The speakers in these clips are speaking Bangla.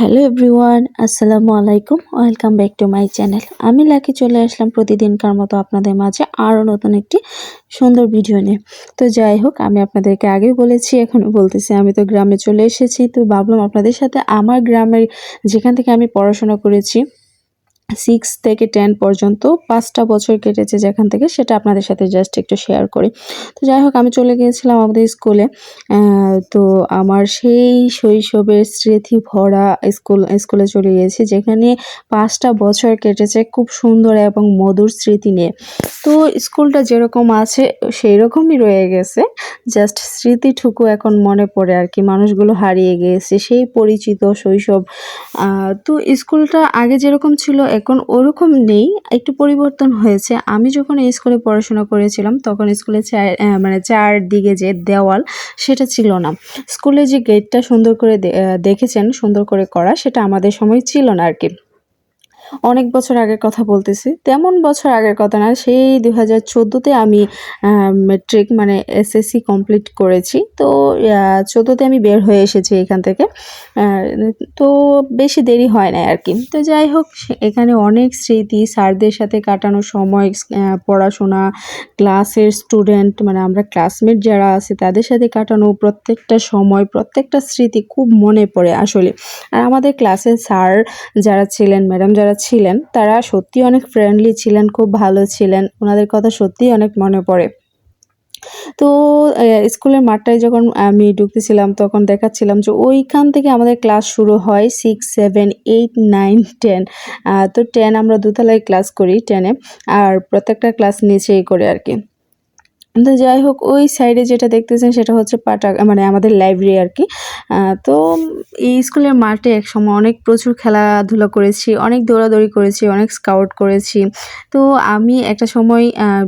হ্যালো এভরিওয়ান, আসসালামু আলাইকুম। Welcome back to my channel. আমি লাকি, চলে আসলাম প্রতিদিনকার মতো আপনাদের মাঝে আরও নতুন একটি সুন্দর ভিডিও নিয়ে। তো যাই হোক, আমি আপনাদেরকে আগেই বলেছি, এখনও বলতেছি, আমি তো গ্রামে চলে এসেছি। তো ভাবলাম আপনাদের সাথে আমার গ্রামের যেখান থেকে আমি পড়াশোনা করেছি সিক্স থেকে টেন পর্যন্ত পাঁচটা বছর কেটেছে যেখান থেকে, সেটা আপনাদের সাথে জাস্ট একটু শেয়ার করি। তো যাই হোক, আমি চলে গিয়েছিলাম আমাদের স্কুলে তো আমার সেই শৈশবের স্মৃতি ভরা স্কুল স্কুলে চলে গিয়েছি, যেখানে পাঁচটা বছর কেটেছে খুব সুন্দর এবং মধুর স্মৃতি নিয়ে। তো স্কুলটা যেরকম আছে সেই রকমই রয়ে গেছে। জাস্ট স্মৃতিটুকু এখন মনে পড়ে আর কি, মানুষগুলো হারিয়ে গিয়েছে, সেই পরিচিত শৈশব। তো স্কুলটা আগে যেরকম ছিল এখন ওরকম নেই, একটু পরিবর্তন হয়েছে। আমি যখন স্কুলে পড়াশোনা করেছিলাম, তখন স্কুলে মানে চারদিকে যে দেওয়াল, সেটা ছিল না। স্কুলে যে গেটটা সুন্দর করে দেখেছেন, সুন্দর করে করা, সেটা আমাদের সময় ছিল না আর কি। অনেক বছর আগের কথা বলতেছি। তেমন বছর আগের কথা না, সেই দুই হাজার চোদ্দোতে আমি মেট্রিক মানে এসএসসি কমপ্লিট করেছি। তো চোদ্দোতে আমি বের হয়ে এসেছি এখান থেকে। তো বেশি দেরি হয় না আর কি। তো যাই হোক এখানে অনেক স্মৃতি, স্যারদের সাথে কাটানো সময় পড়াশোনা, ক্লাসের স্টুডেন্ট মানে আমরা ক্লাসমেট যারা আছে, তাদের সাথে কাটানো প্রত্যেকটা সময়, প্রত্যেকটা স্মৃতি খুব মনে পড়ে আসলে। আর আমাদের ক্লাসের স্যার যারা ছিলেন ম্যাডাম যারা ছিলেন, তারা সত্যি অনেক ফ্রেন্ডলি ছিলেন, খুব ভালো ছিলেন। ওনাদের কথা সত্যিই অনেক মনে পড়ে। তো স্কুলের মাঠটায় যখন আমি ঢুকতেছিলাম, তখন দেখাচ্ছিলাম যে ওইখান থেকে আমাদের ক্লাস শুরু হয় six seven eight nine ten তো টেন আমরা দুতলায় ক্লাস করি টেনে আর প্রত্যেকটা ক্লাস নিচেই করে আর কি। তো যাই হোক, ওই সাইডে যেটা দেখতেছেন সেটা হচ্ছে পাটা মানে আমাদের লাইব্রেরি আর কি। তো এই স্কুলের মাঠে এক সময় অনেক প্রচুর খেলাধুলা করেছি, অনেক দৌড়াদৌড়ি করেছি, অনেক স্কাউট করেছি। তো আমি একটা সময়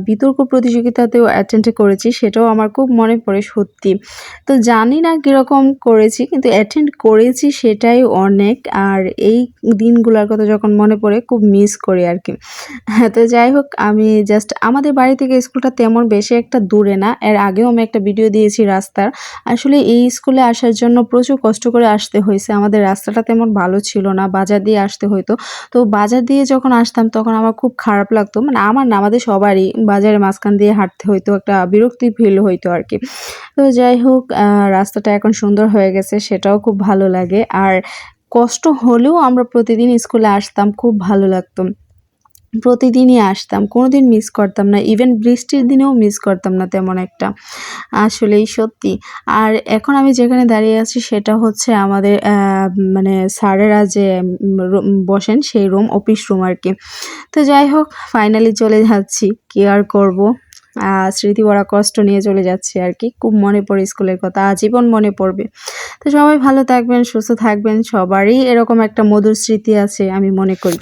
বিতর্ক প্রতিযোগিতাতেও অ্যাটেন্ড করেছি, সেটাও আমার খুব মনে পড়ে সত্যি। তো জানি না কীরকম করেছি, কিন্তু অ্যাটেন্ড করেছি সেটাই অনেক, আর এই দিনগুলোর কথা যখন মনে পড়ে খুব মিস করি আর কি। তো যাই হোক, আমি জাস্ট আমাদের বাড়ি থেকে স্কুলটা তেমন বেশি একটা দূরে না। এর আগেও আমি একটা ভিডিও দিয়েছি রাস্তার। আসলে এই স্কুলে আসার জন্য প্রচুর কষ্ট করে আসতে হয়েছে। আমাদের রাস্তাটা তেমন ভালো ছিল না, বাজার দিয়ে আসতে হইতো। তো বাজার দিয়ে যখন আসতাম তখন আমার খুব খারাপ লাগতো। মানে আমার না, আমাদের সবারই বাজারের মাঝখান দিয়ে হাঁটতে হইতো, একটা বিরক্তি ফিল হইতো আর কি তো যাই হোক রাস্তাটা এখন সুন্দর হয়ে গেছে, সেটাও খুব ভালো লাগে। আর কষ্ট হলেও আমরা প্রতিদিন স্কুলে আসতাম, খুব ভালো লাগতো। প্রতিদিনই আসতাম কোনো দিন মিস করতাম না ইভেন বৃষ্টির দিনেও মিস করতাম না তেমন একটা। আসলেই সত্যি। আর এখন আমি যেখানে দাঁড়িয়ে আছি সেটা হচ্ছে আমাদের মানে স্যারেরা যে বসেন সেই রুম অফিস রুম আর কি। তো যাই হোক ফাইনালি চলে যাচ্ছি। কি আর করব? স্মৃতি বড়া কষ্ট নিয়ে চলে যাচ্ছে আর কি। খুব মনে পড়ে স্কুলের কথা, আজীবন মনে পড়বে। তো সবাই ভালো থাকবেন, সুস্থ থাকবেন, সবারই এরকম একটা মধুর স্মৃতি আছে আমি মনে করি।